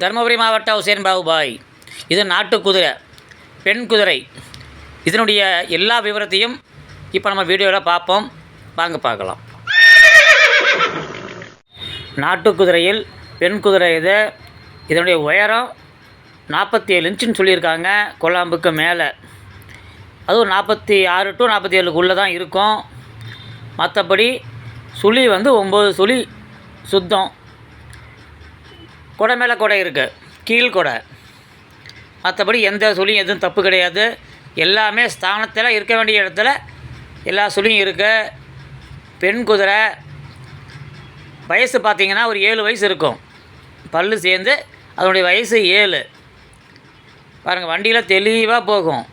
தருமபுரி மாவட்ட உசேன் பாபுபாய். இது நாட்டு குதிரை பெண் குதிரை. இதனுடைய எல்லா விவரத்தையும் இப்போ நம்ம வீடியோவில் பார்ப்போம். வாங்க பார்க்கலாம். நாட்டு குதிரையில் பெண் குதிரை இது. இதனுடைய உயரம் நாற்பத்தி ஏழு இன்ச்சுன்னு சொல்லியிருக்காங்க. கொல்லாம்புக்கு மேலே. அதுவும் நாற்பத்தி ஆறு டு நாற்பத்தி ஏழுக்குள்ளே தான் இருக்கும். மற்றபடி சுழி வந்து ஒம்பது சுழி சுத்தம். கொடை மேலே கொடை இருக்குது கீழ்கொடை மற்றபடி எந்த சுழியும் எதுவும் தப்பு கிடையாது. எல்லாமே ஸ்தானத்தில் இருக்க வேண்டிய இடத்துல எல்லா சுழியும் இருக்குது பெண் குதிரை வயசு பார்த்தீங்கன்னா ஒரு ஏழு வயசு இருக்கும். பல்லு சேர்ந்து அதனுடைய வயசு ஏழு. பாருங்கள் வண்டியில் தெளிவாக போகும்.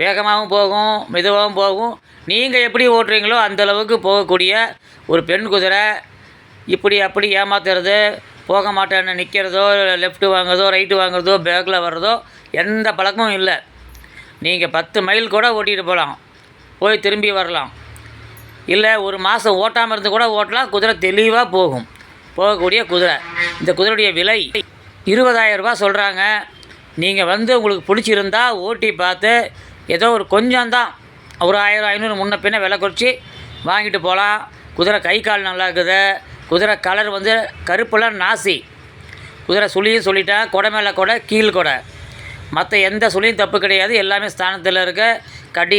வேகமாகவும் போகும் மெதுவாகவும் போகும். நீங்கள் எப்படி ஓட்டுறீங்களோ அந்தளவுக்கு போகக்கூடிய ஒரு பெண் குதிரை இப்படி அப்படி ஏமாத்துறது போக மாட்டேன்னு நிற்கிறதோ லெஃப்ட்டு வாங்குறதோ ரைட்டு வாங்குறதோ பேக்கில் வர்றதோ எந்த பழக்கமும் இல்லை. நீங்கள் பத்து மைல் கூட ஓட்டிகிட்டு போகலாம் போய் திரும்பி வரலாம். இல்லை ஒரு மாதம் ஓட்டாமல் இருந்து கூட ஓட்டலாம். குதிரை தெளிவாக போகும். போகக்கூடிய குதிரை. இந்த குதிரையுடைய விலை இருபதாயிரம் ரூபா சொல்கிறாங்க நீங்கள் வந்து உங்களுக்கு பிடிச்சிருந்தா ஓட்டி பார்த்து ஏதோ ஒரு கொஞ்சம் தான். ஒரு ஆயிரம் ஐநூறு முன்ன பின்ன விலை குறைச்சி வாங்கிட்டு போகலாம் குதிரை கை கால் நல்லா இருக்குது. குதிரை கலர் வந்து கருப்புலாம் நாசி. குதிரை சுழியும் சொல்லிட்டேன் கொடை மேலே கொடை கீழ் கொடை. மற்ற எந்த சுழியும் தப்பு கிடையாது. எல்லாமே ஸ்தானத்தில் இருக்க கடி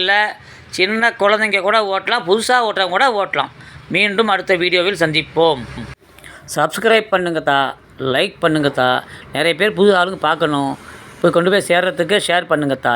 இல்லை சின்ன குழந்தைங்க கூட ஓட்டலாம் புதுசாக ஓட்டுறவங்க கூட ஓட்டலாம். மீண்டும் அடுத்த வீடியோவில் சந்திப்போம். சப்ஸ்கிரைப் பண்ணுங்கத்தா லைக் பண்ணுங்கத்தா நிறைய பேர் புது ஆளுங்க பார்க்கணும். போய் கொண்டு போய் சேர்கிறதுக்கு ஷேர் பண்ணுங்கத்தா